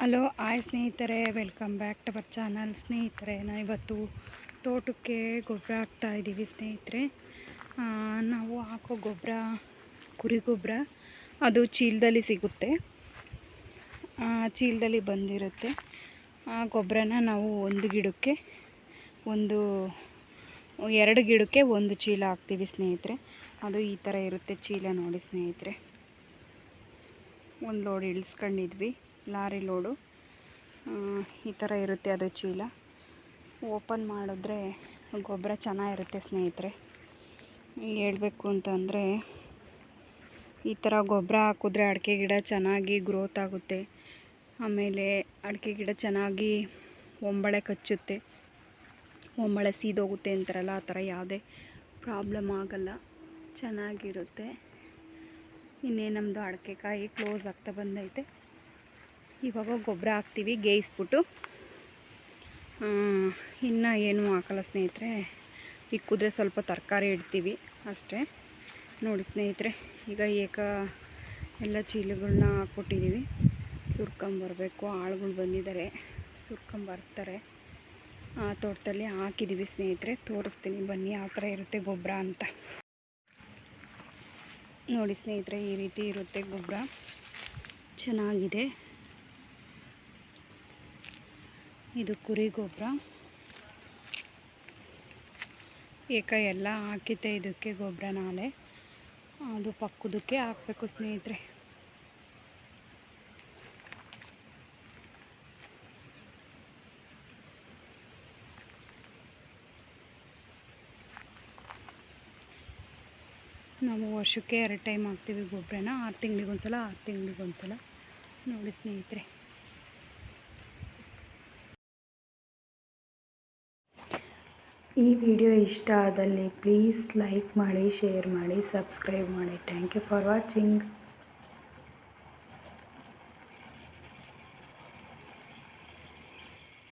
Hello hi ಸ್ನೇಹಿತರೆ, welcome back to our channel. ಸ್ನೇಹಿತರೆ ನಾವು ಇವತ್ತು ತೋಟಕ್ಕೆ ಗೊಬ್ಬರ ಹಾಕ್ತಾ ಇದ್ದೀವಿ ಸ್ನೇಹಿತರೆ. ನಾವು ಹಾಕೋ ಗೊಬ್ಬರ, ಕುರಿ ಗೊಬ್ಬರ, ಅದು ಚೀಲದಲ್ಲಿ ಸಿಗುತ್ತೆ. ಚೀಲದಲ್ಲಿ ಬಂದಿರುತ್ತೆ. ಆ ಗೊಬ್ಬರನ ನಾವು ಒಂದು ಗಿಡಕ್ಕೆ, ಒಂದು, ಎರಡು ಗಿಡಕ್ಕೆ ಒಂದು ಚೀಲ ಹಾಕ್ತೀವಿ ಸ್ನೇಹಿತರೆ. ಅದು ಈ ಥರ ಇರುತ್ತೆ ಚೀಲ ನೋಡಿ ಸ್ನೇಹಿತರೆ. ಒಂದು ಲೋಡ್ ಇಳಿಸ್ಕೊಂಡಿದ್ವಿ. Lorry load. ಈ ಥರ ಇರುತ್ತೆ ಅದು ಚೀಲ. ಓಪನ್ ಮಾಡಿದ್ರೆ ಗೊಬ್ಬರ ಚೆನ್ನಾಗಿರುತ್ತೆ ಸ್ನೇಹಿತರೆ. ಹೇಳಬೇಕು ಅಂತಂದರೆ ಈ ಥರ ಗೊಬ್ಬರ ಹಾಕಿದ್ರೆ ಅಡಿಕೆ ಗಿಡ ಚೆನ್ನಾಗಿ ಗ್ರೋತ್ ಆಗುತ್ತೆ. ಆಮೇಲೆ ಅಡಿಕೆ ಗಿಡ ಚೆನ್ನಾಗಿ ಒಂಬಳೆ ಕಚ್ಚುತ್ತೆ. ಒಂಬಳೆ ಸೀದೋಗುತ್ತೆ ಅಂತಾರಲ್ಲ, ಆ ಥರ ಯಾವುದೇ ಪ್ರಾಬ್ಲಮ್ ಆಗಲ್ಲ. ಚೆನ್ನಾಗಿರುತ್ತೆ. ಇನ್ನೇ ನಮ್ಮದು ಅಡಿಕೆಕಾಯಿ ಕ್ಲೋಸ್ ಆಗ್ತಾ ಬಂದೈತೆ. ಇವಾಗ ಗೊಬ್ಬರ ಹಾಕ್ತೀವಿ, ಗೇಯಿಸ್ಬಿಟ್ಟು. ಇನ್ನು ಏನೂ ಹಾಕಲ್ಲ ಸ್ನೇಹಿತರೆ. ಇಕ್ಕಿದ್ರೆ ಸ್ವಲ್ಪ ತರಕಾರಿ ಇಡ್ತೀವಿ ಅಷ್ಟೇ. ನೋಡಿ ಸ್ನೇಹಿತರೆ, ಈಗ ಏಕ ಎಲ್ಲ ಚೀಲಗಳನ್ನ ಹಾಕ್ಬಿಟ್ಟಿದ್ದೀವಿ ಸುರ್ಕೊಂಬರ್ಬೇಕು ಆಳುಗಳು ಬಂದಿದ್ದಾರೆ. ಸುರ್ಕೊಂಬರ್ತಾರೆ ಆ ತೋಟದಲ್ಲಿ ಹಾಕಿದ್ದೀವಿ ಸ್ನೇಹಿತರೆ. ತೋರಿಸ್ತೀನಿ, ಬನ್ನಿ ಆ ಥರ ಇರುತ್ತೆ ಗೊಬ್ಬರ ಅಂತ. ನೋಡಿ ಸ್ನೇಹಿತರೆ, ಈ ರೀತಿ ಇರುತ್ತೆ ಗೊಬ್ಬರ. ಚೆನ್ನಾಗಿದೆ. ಇದು ಕುರಿ ಗೊಬ್ಬರ. ಏಕ ಎಲ್ಲ ಹಾಕಿದ್ದೆ ಇದಕ್ಕೆ ಗೊಬ್ಬರ ನಾಳೆ. ಅದು ಪಕ್ಕದಕ್ಕೆ ಹಾಕಬೇಕು ಸ್ನೇಹಿತರೆ. ನಾವು ವರ್ಷಕ್ಕೆ ಎರಡು ಟೈಮ್ ಹಾಕ್ತೀವಿ ಗೊಬ್ಬರನ. ಆರು ತಿಂಗಳಿಗೊಂದ್ಸಲ ಆರು ತಿಂಗಳಿಗೊಂದ್ಸಲ. ನೋಡಿ ಸ್ನೇಹಿತರೆ. ಈ ವಿಡಿಯೋ ಇಷ್ಟ ಆದಲ್ಲಿ ಪ್ಲೀಸ್ ಲೈಕ್ ಮಾಡಿ, ಶೇರ್ ಮಾಡಿ, ಸಬ್ಸ್ಕ್ರೈಬ್ ಮಾಡಿ. Thank you for watching.